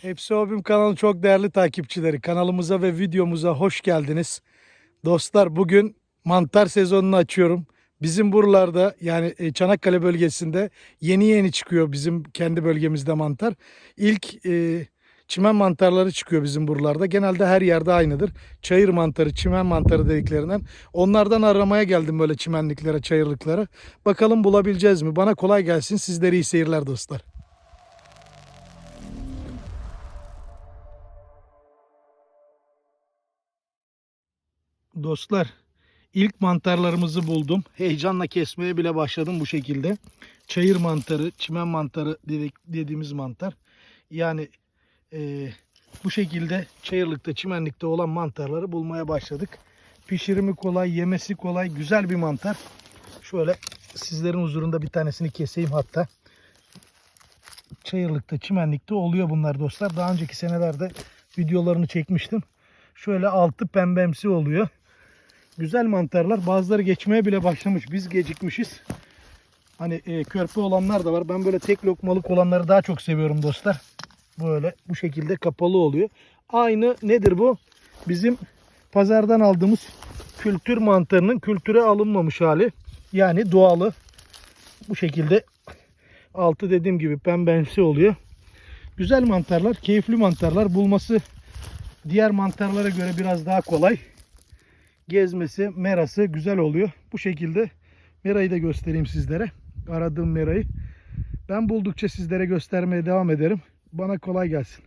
Hepsi Hobim kanalı çok değerli takipçileri. Kanalımıza ve videomuza hoş geldiniz. Dostlar bugün mantar sezonunu açıyorum. Bizim buralarda yani e, Çanakkale bölgesinde yeni yeni çıkıyor bizim kendi bölgemizde mantar. İlk e, çimen mantarları çıkıyor bizim buralarda. Genelde her yerde aynıdır. Çayır mantarı, çimen mantarı dediklerinden. Onlardan aramaya geldim böyle çimenliklere, çayırlıklara. Bakalım bulabileceğiz mi? Bana kolay gelsin. Sizlere iyi seyirler dostlar. Dostlar ilk mantarlarımızı buldum. Heyecanla kesmeye bile başladım bu şekilde. Çayır mantarı, çimen mantarı dediğimiz mantar. Yani e, bu şekilde çayırlıkta, çimenlikte olan mantarları bulmaya başladık. Pişirimi kolay, yemesi kolay, güzel bir mantar. Şöyle sizlerin huzurunda bir tanesini keseyim hatta. Çayırlıkta, çimenlikte oluyor bunlar dostlar. Daha önceki senelerde videolarını çekmiştim. Şöyle altı pembemsi oluyor. Güzel mantarlar. Bazıları geçmeye bile başlamış. Biz gecikmişiz. Hani e, körpe olanlar da var. Ben böyle tek lokmalık olanları daha çok seviyorum dostlar. Böyle bu şekilde kapalı oluyor. Aynı nedir bu? Bizim pazardan aldığımız kültür mantarının kültüre alınmamış hali. Yani doğalı. Bu şekilde altı dediğim gibi pembemsi oluyor. Güzel mantarlar, keyifli mantarlar. Bulması diğer mantarlara göre biraz daha kolay. Gezmesi, merası güzel oluyor. Bu şekilde merayı da göstereyim sizlere. Aradığım merayı. Ben buldukça sizlere göstermeye devam ederim. Bana kolay gelsin.